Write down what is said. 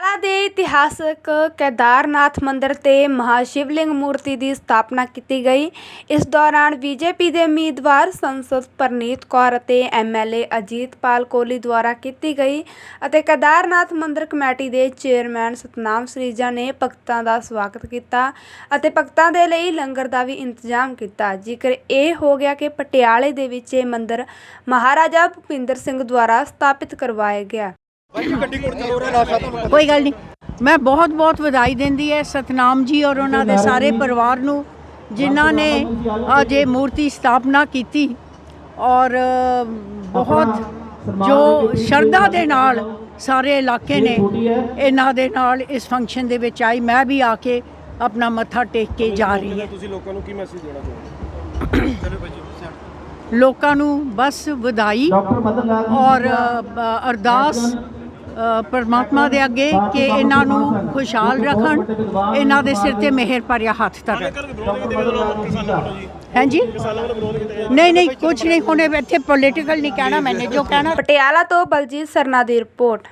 ਪਟਿਆਲਾ ਦੇ ਇਤਿਹਾਸਕ ਕੇਦਾਰਨਾਥ ਮੰਦਿਰ ਤੇ ਮਹਾਸ਼ਿਵਲਿੰਗ ਮੂਰਤੀ ਦੀ ਸਥਾਪਨਾ ਕੀਤੀ ਗਈ। ਇਸ ਦੌਰਾਨ ਬੀਜੇਪੀ ਦੇ ਉਮੀਦਵਾਰ ਸੰਸਦ ਪਰਨੀਤ ਕੌਰ ਅਤੇ ਐਮਐਲਏ ਅਜੀਤਪਾਲ ਕੋਹਲੀ ਦੁਆਰਾ ਕੀਤੀ ਗਈ ਅਤੇ ਕੇਦਾਰਨਾਥ ਮੰਦਿਰ ਕਮੇਟੀ ਦੇ ਚੇਅਰਮੈਨ ਸਤਨਾਮ ਸਰੀਜਾ ਨੇ ਭਗਤਾਂ ਦਾ ਸਵਾਗਤ ਕੀਤਾ ਅਤੇ ਭਗਤਾਂ ਦੇ ਲਈ ਲੰਗਰ ਦਾ ਵੀ ਇੰਤਜ਼ਾਮ ਕੀਤਾ। ਜ਼ਿਕਰ ਇਹ ਹੋ ਗਿਆ ਕਿ ਪਟਿਆਲੇ ਦੇ ਵਿੱਚ ਇਹ ਮੰਦਿਰ ਮਹਾਰਾਜਾ ਭੁਪਿੰਦਰ ਸਿੰਘ ਦੁਆਰਾ ਸਥਾਪਿਤ ਕਰਵਾਇਆ ਗਿਆ ਕੋਈ ਗੱਲ ਨਹੀਂ। ਮੈਂ ਬਹੁਤ ਬਹੁਤ ਵਧਾਈ ਦਿੰਦੀ ਹੈ ਸਤਨਾਮ ਜੀ ਔਰ ਉਹਨਾਂ ਦੇ ਸਾਰੇ ਪਰਿਵਾਰ ਨੂੰ ਜਿਨ੍ਹਾਂ ਨੇ ਅੱਜ ਇਹ ਮੂਰਤੀ ਸਥਾਪਨਾ ਕੀਤੀ ਔਰ ਬਹੁਤ ਜੋ ਸ਼ਰਧਾ ਦੇ ਨਾਲ ਸਾਰੇ ਇਲਾਕੇ ਨੇ ਇਹਨਾਂ ਦੇ ਨਾਲ ਇਸ ਫੰਕਸ਼ਨ ਦੇ ਵਿੱਚ ਆਈ। ਮੈਂ ਵੀ ਆ ਕੇ ਆਪਣਾ ਮੱਥਾ ਟੇਕ ਕੇ ਜਾ ਰਹੀ ਹਾਂ। ਤੁਸੀਂ ਲੋਕਾਂ ਨੂੰ ਕੀ ਮੈਸੇਜ ਦੇਣਾ ਚਾਹੁੰਦੇ ਲੋਕਾਂ ਨੂੰ ਬਸ ਵਧਾਈ ਔਰ ਅਰਦਾਸ ਪਰਮਾਤਮਾ ਦੇ ਅੱਗੇ ਕਿ ਇਹਨਾਂ ਨੂੰ ਖੁਸ਼ਹਾਲ ਰੱਖਣ ਇਹਨਾਂ ਦੇ ਸਿਰ ਤੇ ਮਿਹਰ ਭਰਿਆ ਹੱਥ ਧਰਨ। ਹਾਂਜੀ? ਨਹੀਂ ਨਹੀਂ ਕੁਝ ਨਹੀਂ ਹੁਣੇ ਇੱਥੇ ਪੋਲੀਟੀਕਲ ਨਹੀਂ ਕਹਿਣਾ ਮੈਨੇ ਜੋ ਕਹਿਣਾ ਪਟਿਆਲਾ ਤੋਂ ਬਲਜੀਤ ਸਰਨਾ ਦੀ ਰਿਪੋਰਟ।